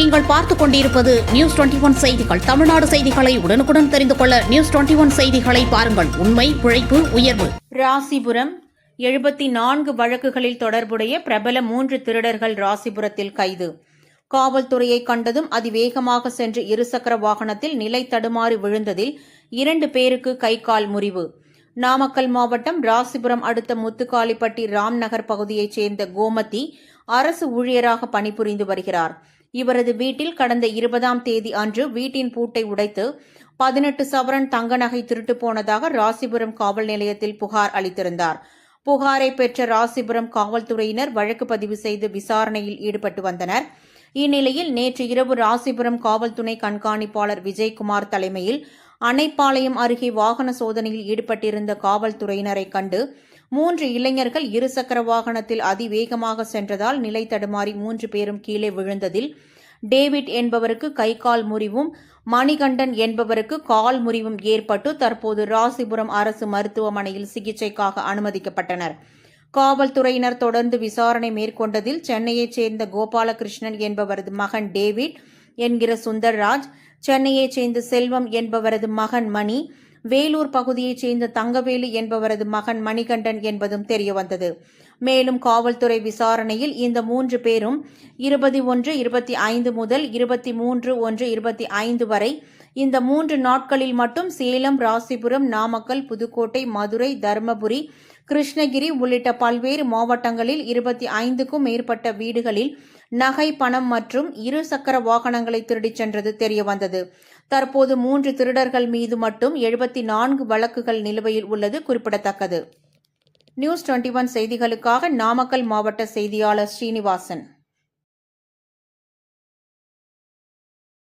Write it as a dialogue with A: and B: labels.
A: நீங்கள் பார்த்துக் கொண்டிருப்பது நியூஸ் டுவெண்டி ஒன் செய்திகள். தமிழ்நாடு செய்திகளை உடனுக்குடன் தெரிந்து கொள்ள நியூஸ் டுவெண்டி ஒன் செய்திகளை பாருங்கள். உண்மை உழைப்பு உயர்வு.
B: ராசிபுரம். எழுபத்தி நான்கு வழக்குகளில் தொடர்புடைய பிரபல மூன்று திருடர்கள் ராசிபுரத்தில் கைது. காவல்துறையை கண்டதும் அதிவேகமாக சென்று இருசக்கர வாகனத்தில் நிலை தடுமாறி விழுந்ததில் இரண்டு பேருக்கு கை கால் முறிவு. நாமக்கல் மாவட்டம் ராசிபுரம் அடுத்த முத்துக்காளிப்பட்டி ராம்நகர் பகுதியைச் சேர்ந்த கோமதி அரசு ஊழியராக பணிபுரிந்து வருகிறார். இவரது வீட்டில் கடந்த இருபதாம் தேதி அன்று வீட்டின் பூட்டை உடைத்து பதினெட்டு சவரன் தங்க நகை திருட்டு போனதாக ராசிபுரம் காவல் நிலையத்தில் புகார் அளித்திருந்தார். புகாரை பெற்ற ராசிபுரம் காவல்துறையினர் வழக்கு பதிவு செய்து விசாரணையில் ஈடுபட்டு வந்தனர். இந்நிலையில் நேற்று இரவு ராசிபுரம் காவல் துணை கண்காணிப்பாளர் விஜயகுமார் தலைமையில் அணைப்பாளையம் அருகே வாகன சோதனையில் ஈடுபட்டிருந்த காவல்துறையினரை கண்டு மூன்று இளைஞர்கள் இருசக்கர வாகனத்தில் அதிவேகமாக சென்றதால் நிலை தடுமாறி மூன்று பேரும் கீழே விழுந்ததில் டேவிட் என்பவருக்கு கை கால் முறிவும் மணிகண்டன் என்பவருக்கு கால் முறிவும் ஏற்பட்டு தற்போது ராசிபுரம் அரசு மருத்துவமனையில் சிகிச்சைக்காக அனுமதிக்கப்பட்டனர். காவல்துறையினர் தொடர்ந்து விசாரணை மேற்கொண்டதில் சென்னையைச் சேர்ந்த கோபாலகிருஷ்ணன் என்பவரது மகன் டேவிட் என்கிற சுந்தர்ராஜ் சென்னையைச் சேர்ந்த செல்வம் என்பவரது மகன் மணி வேலூர் பகுதியைச் சேர்ந்த தங்கவேலு என்பவரது மகன் மணிகண்டன் என்பதும் தெரியவந்தது. மேலும் காவல்துறை விசாரணையில் இந்த மூன்று பேரும் இருபத்தி ஒன்று இருபத்தி ஐந்து முதல் இருபத்தி மூன்று ஒன்று இருபத்தி ஐந்து வரை இந்த மூன்று நாட்களில் மட்டும் சேலம் ராசிபுரம் நாமக்கல் புதுக்கோட்டை மதுரை தருமபுரி கிருஷ்ணகிரி உள்ளிட்ட பல்வேறு மாவட்டங்களில் இருபத்தி ஐந்துக்கும் மேற்பட்ட வீடுகளில் நகை பணம் மற்றும் இரு சக்கர வாகனங்களை திருடிச் சென்றது தெரியவந்தது. தற்போது மூன்று திருடர்கள் மீது மட்டும் எழுபத்தி நான்கு வழக்குகள் நிலுவையில் உள்ளது குறிப்பிடத்தக்கது. நியூஸ் டுவெண்ட்டி ஒன் செய்திகளுக்காக நாமக்கல் மாவட்ட செய்தியாளர் ஸ்ரீனிவாசன்.